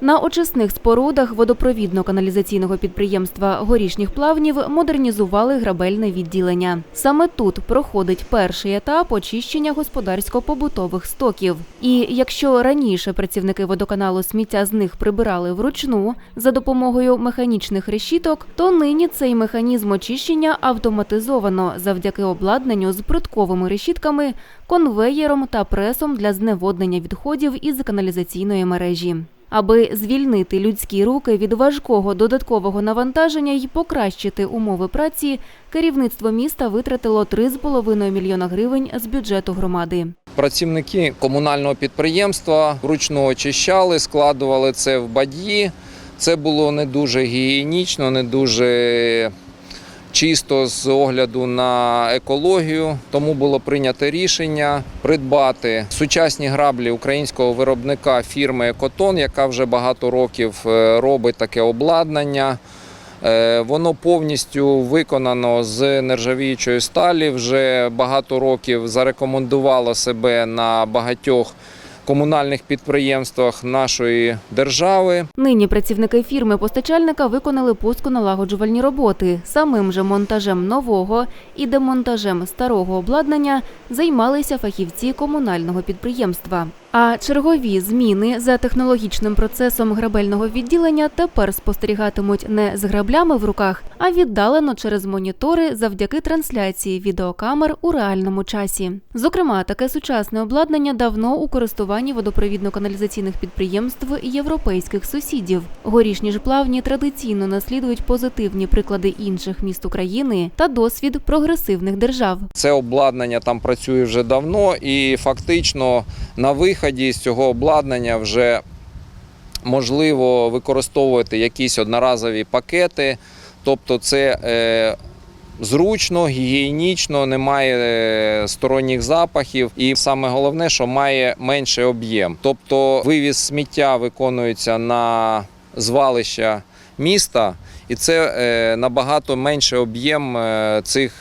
На очисних спорудах водопровідно-каналізаційного підприємства горішніх плавнів модернізували грабельне відділення. Саме тут проходить перший етап очищення господарсько-побутових стоків. І якщо раніше працівники водоканалу сміття з них прибирали вручну за допомогою механічних решіток, то нині цей механізм очищення автоматизовано завдяки обладнанню з прутковими решітками, конвеєром та пресом для зневоднення відходів із каналізаційної мережі. Аби звільнити людські руки від важкого додаткового навантаження і покращити умови праці, керівництво міста витратило 3,5 мільйона гривень з бюджету громади. Працівники комунального підприємства вручну очищали, складували це в бадьї. Це було не дуже гігієнічно, не дуже чисто з огляду на екологію. Тому було прийнято рішення придбати сучасні граблі українського виробника фірми Екотон, яка вже багато років е, робить таке обладнання. Е, Воно повністю виконано з нержавіючої сталі. Вже багато років зарекомендувало себе на багатьох комунальних підприємствах нашої держави. Нині працівники фірми постачальника виконали пусконалагоджувальні роботи. Самим же монтажем нового і демонтажем старого обладнання займалися фахівці комунального підприємства. А чергові зміни за технологічним процесом грабельного відділення тепер спостерігатимуть не з граблями в руках, а віддалено через монітори завдяки трансляції відеокамер у реальному часі. Зокрема, таке сучасне обладнання давно у користуванні водопровідно-каналізаційних підприємств європейських сусідів. Горішні ж плавні традиційно наслідують позитивні приклади інших міст України та досвід прогресивних держав. Це обладнання там працює вже давно, і фактично на виході з цього обладнання вже можливо використовувати якісь одноразові пакети. Тобто, це е, зручно, гігієнічно, немає е, сторонніх запахів, і саме головне, що має менший об'єм. Тобто, вивіз сміття виконується на звалища міста, і це е, набагато менший об'єм е, цих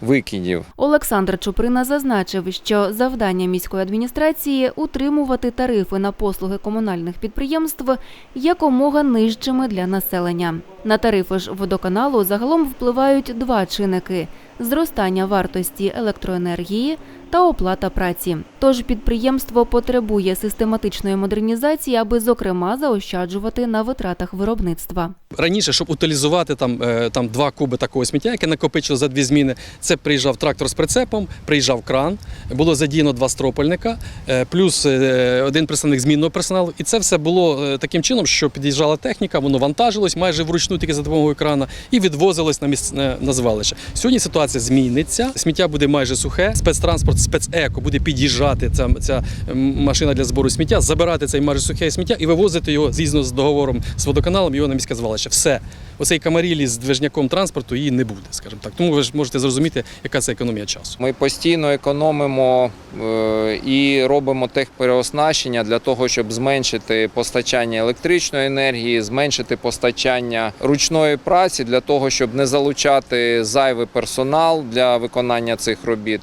викидів. Олександр Чуприна зазначив, що завдання міської адміністрації утримувати тарифи на послуги комунальних підприємств якомога нижчими для населення. На тарифи ж водоканалу загалом впливають два чинники: зростання вартості електроенергії та оплата праці. Тож підприємство потребує систематичної модернізації, аби зокрема заощаджувати на витратах виробництва. Раніше, щоб утилізувати там, е, там два куби такого сміття, яке накопичило за дві зміни, це приїжджав трактор з прицепом, приїжджав кран, було задіяно два стропольника, е, плюс е, один представник змінного персоналу. І це все було таким чином, що під'їжджала техніка, воно вантажилось майже вручну тільки за допомогою крана і відвозилось на місць на- на звалище. Сьогодні ситуація зміниться. Сміття буде майже сухе. Спецтранспорт, спецеко буде під'їжджати ця, ця машина для збору сміття, забирати цей майже сухе сміття і вивозити його згідно з договором з водоканалом його на міське звалище. Все. Оцей камарілі з движняком транспорту її не буде, скажімо так. Тому ви ж можете зрозуміти, яка це економія часу. Ми постійно економимо е, і робимо техпереоснащення для того, щоб зменшити постачання електричної енергії, зменшити постачання ручної праці для того, щоб не залучати зайвий персонал для виконання цих робіт.